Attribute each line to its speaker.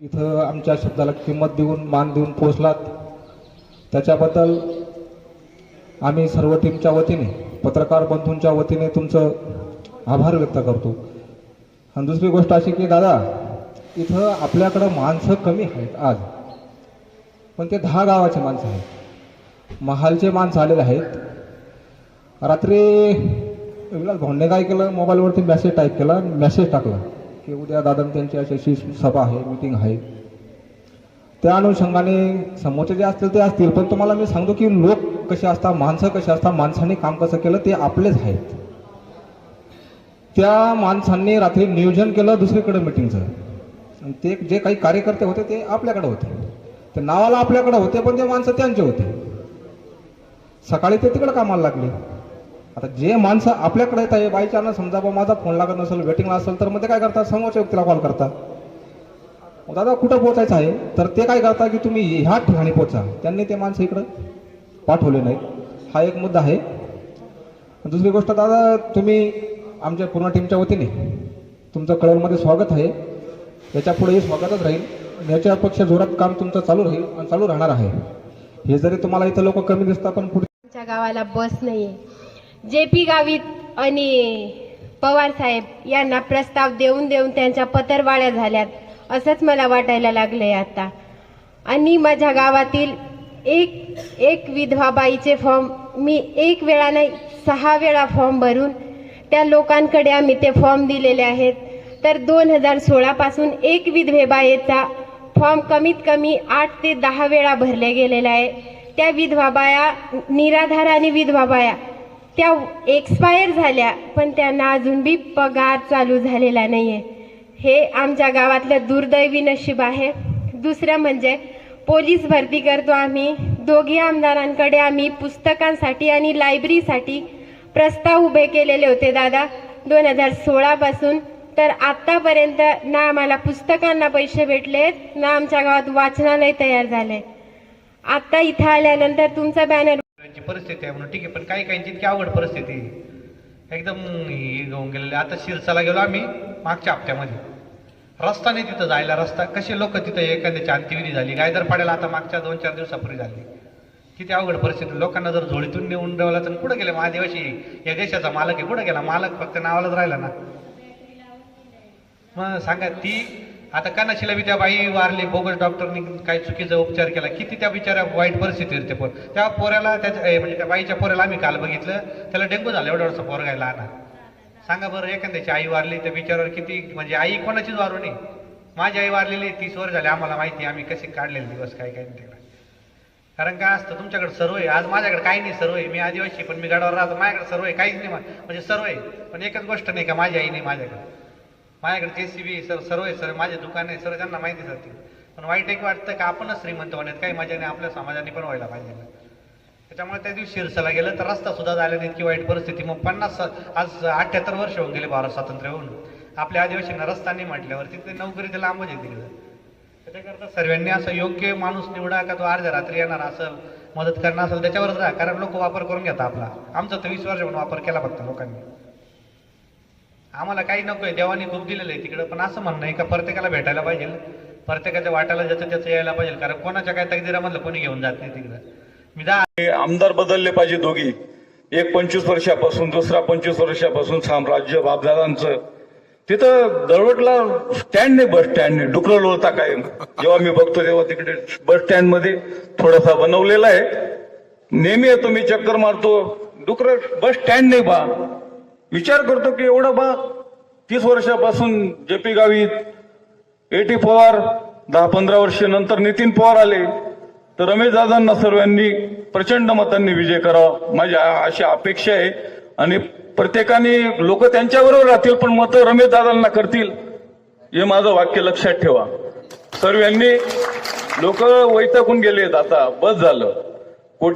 Speaker 1: इथं आमच्या शब्दाला किंमत देऊन मान देऊन पोचलात त्याच्याबद्दल आम्ही सर्व टीमच्या वतीने पत्रकार बंधूंच्या वतीने तुमचं आभार व्यक्त करतो. आणि दुसरी गोष्ट अशी की दादा इथं आपल्याकडं माणसं कमी आहेत आज. पण ते दहा गावाचे माणसं आहेत. महालचे माणसं आलेले आहेत. रात्री विलास भाऊंने काय केलं? मोबाईलवरती मेसेज टाईप केला मेसेज टाकला. की उद्या दादा त्यांची अशी अशी सभा आहे मिटिंग आहे. त्या अनुषंगाने समोरचे जे असतील ते असतील पण तुम्हाला मी सांगतो की लोक कसे असतात माणसं कशी असतात माणसांनी काम कसं केलं ते आपलेच आहेत. त्या माणसांनी रात्री नियोजन केलं दुसरीकडे मिटिंगचं आणि ते जे काही कार्यकर्ते होते ते आपल्याकडे होते. ते नावाला आपल्याकडे होते पण ते माणसं त्यांचे होते. सकाळी ते तिकडे कामाला लागले. आता जे माणसं आपल्याकडे येत आहे बाय समजा बा माझा फोन लागत नसेल वेटिंगला असेल तर मग ते काय करतात? समोरच्या व्यक्तीला कॉल करतात. दादा कुठं पोहोचायचं आहे? तर ते काय करतात की तुम्ही ह्या ठिकाणी पोचा त्यांनी ते माणसं इकडं पाठवले नाहीत. हा एक मुद्दा आहे. दुसरी गोष्ट दादा तुम्ही आमच्या पूर्ण टीमच्या वतीने तुमचं कळवमध्ये स्वागत आहे. याच्या पुढेही स्वागतच राहील. याच्यापेक्षा जोरात काम तुमचं चालू राहील आणि चालू राहणार आहे. हे जरी तुम्हाला इथं लोक कमी दिसतात पण पुढे
Speaker 2: गावाला बस नाहीये. जे पी गावित आणि पवार साहेब यांना प्रस्ताव देऊन देऊन त्यांच्या पतरवाळ्या झाल्यात. असंच मला वाटायला लागलंय आता. आणि माझ्या गावातील एक एक विधवा बाईचे फॉर्म मी एक वेळा नाही सहा वेळा फॉर्म भरून त्या लोकांकडे आम्ही ते फॉर्म दिलेले आहेत. तर दोन हजार सोळापासून एक विधवेबाईचा फॉर्म कमीत कमी आठ ते दहा वेळा भरले गेलेला आहे. त्या विधवा बाया निराधार आणि विधवा बाया त्या एक्सपायर झाल्या पण त्यांना अजून बी पगार चालू झालेला नाही आहे हे आमच्या गावातलं दुर्दैवी नशीब आहे. दुसरं म्हणजे पोलीस भरती करतो आम्ही. दोघी आमदारांकडे आम्ही पुस्तकांसाठी आणि लायब्ररीसाठी प्रस्ताव उभे केलेले होते दादा. दोन हजार सोळापासून तर आत्तापर्यंत ना आम्हाला पुस्तकांना पैसे भेटलेत ना आमच्या गावात वाचनालय तयार झाले. आत्ता इथं आल्यानंतर तुमचा बॅनर
Speaker 3: परिस्थिती आहे म्हणून. ठीक आहे पण काही काहींची इतकी अवघड परिस्थिती एकदम हे घेऊन गेलेले आता शिरसाला गेलो आम्ही मागच्या हप्त्यामध्ये. रस्ता नाही तिथं जायला रस्ता कसे लोक तिथं एखाद्याची अंत्यविधी झाली गायदर पाड्याला आता मागच्या दोन चार दिवसापूर्वी झाली. किती अवघड परिस्थिती लोकांना जर झोळीतून नेऊन ठेवला तर कुठं गेले महादेवाशी या देशाचा मालक आहे. कुठं गेला? मालक फक्त नावालाच राहिला ना. मग सांगा ती आता कानाशीला बी त्या बाई वारली बोगस डॉक्टरनी काही चुकीचा उपचार केला. किती त्या बिचाऱ्या वाईट परिस्थितीवर ते पोर. त्या पोऱ्याला त्याच्या म्हणजे त्या बाईच्या पोऱ्याला आम्ही काल बघितलं. त्याला डेंगू झाला एवढा वर्ष पोर गायला लहान. सांगा बरं एखाद्याची आई वारली त्या बिचारावर किती म्हणजे आई कोणाचीच वारू नाही माझी आई वारलेली तीस वर्ष झाली आम्हाला माहिती आम्ही कसे काढलेले दिवस काय काय नाही तिकडे कारण काय असतं तुमच्याकडे सर्व आहे. आज माझ्याकडे काही नाही सर्व आहे. मी आदिवासी पण मी गडावर राहतो. माझ्याकडे सर्व आहे. काहीच नाही म्हणजे सर्व आहे. पण एकच गोष्ट नाही का माझी आई नाही माझ्याकडे. माझ्याकडे जे सी बी सर सर्व आहे सर माझे दुकान आहे सर्व त्यांना माहिती जाते पण वाईट एक वाटतं का आपणच श्रीमंत होण्यात काही मजा नाही आपल्या समाजाने पण व्हायला पाहिजे त्याच्यामुळे त्या दिवशी शिरसाला गेलं तर रस्ता सुद्धा झाला नाही इतकी वाईट परिस्थिती. मग पन्नास आज अठ्ठ्याहत्तर वर्ष होऊन गेले भारत स्वातंत्र्य होऊन. आपल्या आदिवासींना रस्ता नाही म्हटल्यावर तिथे नोकरी तर लांबच आहे तिकडे. त्याच्याकरता सर्वांनी असं योग्य माणूस निवडा का तो अर्ध्या रात्री येणार असेल मदत करणार असेल त्याच्यावरच राहा. कारण लोक वापर करून घेतात आपला. आमचा तर वीस वर्ष म्हणून वापर केला फक्त लोकांनी. आम्हाला काही नकोय देवाने खूप दिलेलं आहे तिकडं. पण असं म्हणणं आहे का प्रत्येकाला भेटायला पाहिजे. प्रत्येकाच्या वाट्याला ज्याचं त्याचं यायला पाहिजे. कारण कोणाच्या काय तकदीरामधलं कोणी घेऊन जात नाही तिकडं. मी दहा
Speaker 4: आमदार बदलले पाहिजे दोघी. एक पंचवीस वर्षापासून दुसरा पंचवीस वर्षापासून साम्राज्य बापदादांचं. तिथं दरवटला स्टँड नाही बस स्टँड नाही डुकरं लोळता काय जेव्हा मी बघतो तेव्हा तिकडे बस स्टँडमध्ये थोडासा बनवलेला आहे. नेहमी येतो मी चक्कर मारतो. डुकर बस स्टँड नाही बा. विचार करतो की एवढं बा तीस वर्षापासून J P Gavit eighty Pawar दहा पंधरा वर्ष नंतर नितीन पवार आले तर रमेश दादांना सर्वांनी प्रचंड मतांनी विजय करावा माझी अशी अपेक्षा आहे. आणि प्रत्येकाने लोक त्यांच्याबरोबर राहतील पण मतं रमेश दादांना करतील हे माझं वाक्य लक्षात ठेवा. सर्वांनी लोक वैतागून गेलेत आता बस झालं.